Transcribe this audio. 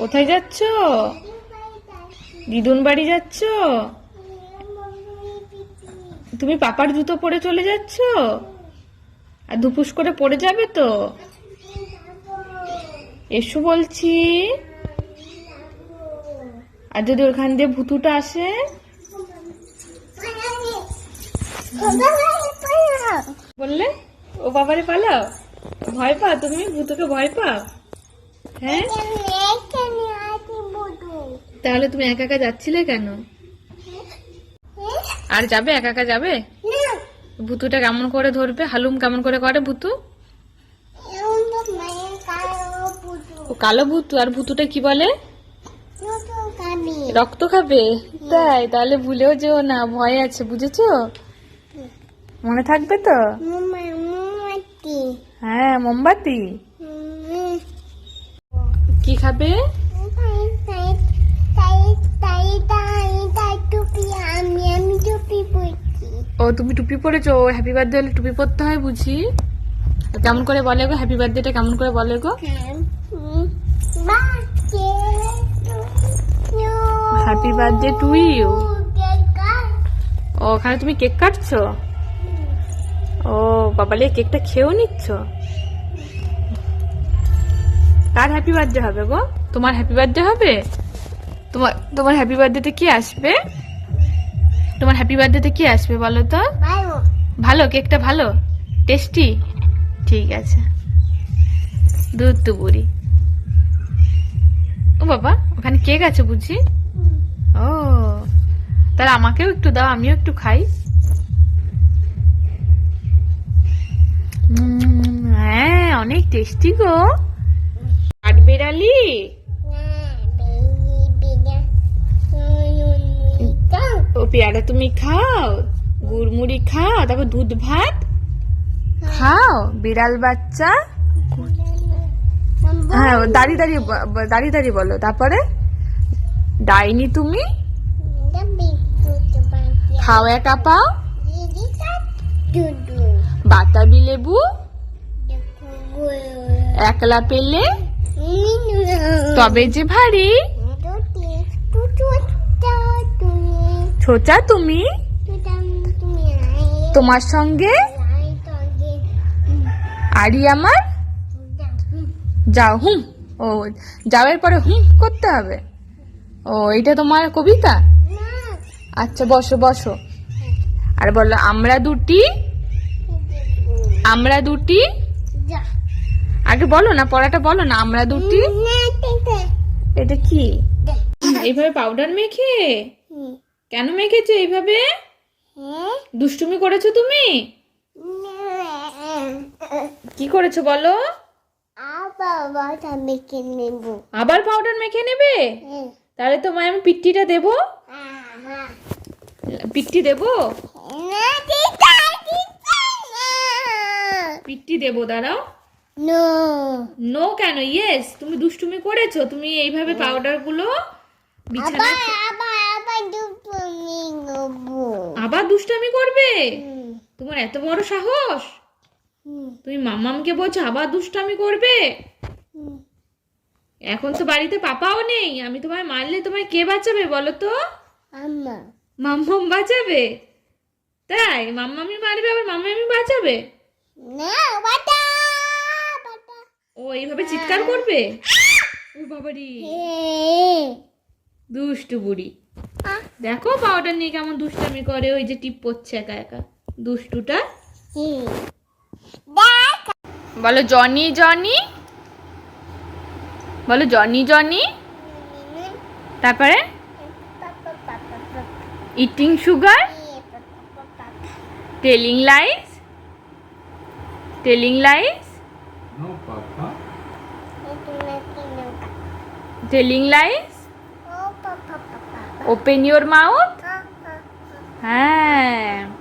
কোথায় যাচ্ছ? দিদুন বাড়ি যাচ্ছ? তুমি পাপার জুতো পরে চলে যাচ্ছ? আর দুপুস করে পড়ে যাবে তো? এসো বলছি। আর যদি ওখান দিয়ে ভুতুটা আসে? বললে, ও বাবারে পালাও, ভয় পাও, তুমি ভূতকে ভয় পাও? হ্যাঁ তাহলে তুমি একা একা যাচ্ছিলে কেন আর যাবে একা একা যাবে ভুতুটা কেমন করে ধরবে হালুম কেমন করে করে ভুতু ও কালো ভুতু আর ভুতুটা কি বলে রক্ত খাবে তাই তাহলে ভুলেও যেও না ভয় আছে বুঝেছ মনে থাকবে তো হ্যাঁ মোমবাতি কি খাবে? ও, তুমি টুপি পরেছো? হ্যাপি বার্থডে হলে টুপি পরতে হয় বুঝি। কেমন করে বলে গো? হ্যাপি বার্থডেটা কেমন করে বলে গো? হ্যাপি বার্থডে টু ইউ ও, ওখানে তুমি কেক কাটছো? ও বাবালে কেকটা খেয়েও নিচ্ছ? কার হ্যাপি বার্থডে হবে গো? তোমার হ্যাপি বার্থডে হবে? তোমার তোমার হ্যাপি বার্থডেতে কি আসবে? তোমার হ্যাপি বার্থডেতে কি আসবে বলো তো? ভালো? কেকটা ভালো? টেস্টি? ঠিক আছে। দুধ তো বুড়ি। ও বাবা ওখানে কেক আছে বুঝি? ও তাহলে আমাকেও একটু দাও আমিও একটু খাই। উম, হ্যাঁ অনেক টেস্টি গো। কাঠবেড়ালি ও পেয়ারা তুমি খাও, গুড়মুড়ি খাও, তারপর দুধ, ভাত? খাও, বিড়াল বাচ্চা? হ্যাঁ দাঁড়িয়ে দাঁড়িয়ে দাঁড়িয়ে দাঁড়িয়ে বলো, তারপরে? ডাইনি তুমি? খাও একা পাও বাতাবি লেবু? একলা পেলে? তবে যে ভারী। ছোচা তুমি? তোমার সঙ্গে? আরি আমার? যাও হুম। ও যাওয়ার পরে হুম করতে হবে। ও এটা তোমার কবিতা? আচ্ছা বসো বসো। আর বলো আমরা দুটি? আমরা দুটি? আগে বলো না পড়াটা বলো না আমরা দুটি। এটা কি? এইভাবে পাউডার মেখে? কেন মেখেছো এইভাবে? দুষ্টুমি করেছ তুমি? কি করেছ বলো? আবার পাউডার মেখে নেবে? তাহলে তোমায় আমি পিট্টিটা দেবো। পিট্টি দেবো? পিট্টি দেবো দাঁড়াও। No. নো কেন? ইয়েস তুমি দুষ্টুমি করেছ। তুমি এইভাবে পাউডারগুলো আবার দুষ্টামি করবে। তোমার এত বড় সাহস? তুমি মাম্মামকে বলছো আবার দুষ্টামি করবে? এখন তো বাড়িতে পাপাও নেই। আমি তোমায় মারলে তোমায় কে বাঁচাবে বলো তো? আম্মা। মাম্মাম বাঁচাবে? তাই? মাম্মামি মারবে আবার মাম্মামি বাঁচাবে? না বাটা ও এইভাবে চিৎকার করবে? ও বাবারি। দুষ্টু বুড়ি। দেখো পাউডার নিয়ে কেমন দুষ্টামি করে ওই যে টিপ পড়ছে একা একা। দুষ্টুটা? বলো জনি জনি? বলো জনি জনি? তারপরে? Eating sugar telling lies telling lies papa. Telling lies? Oh, papa, papa. Open your mouth. হ্যাঁ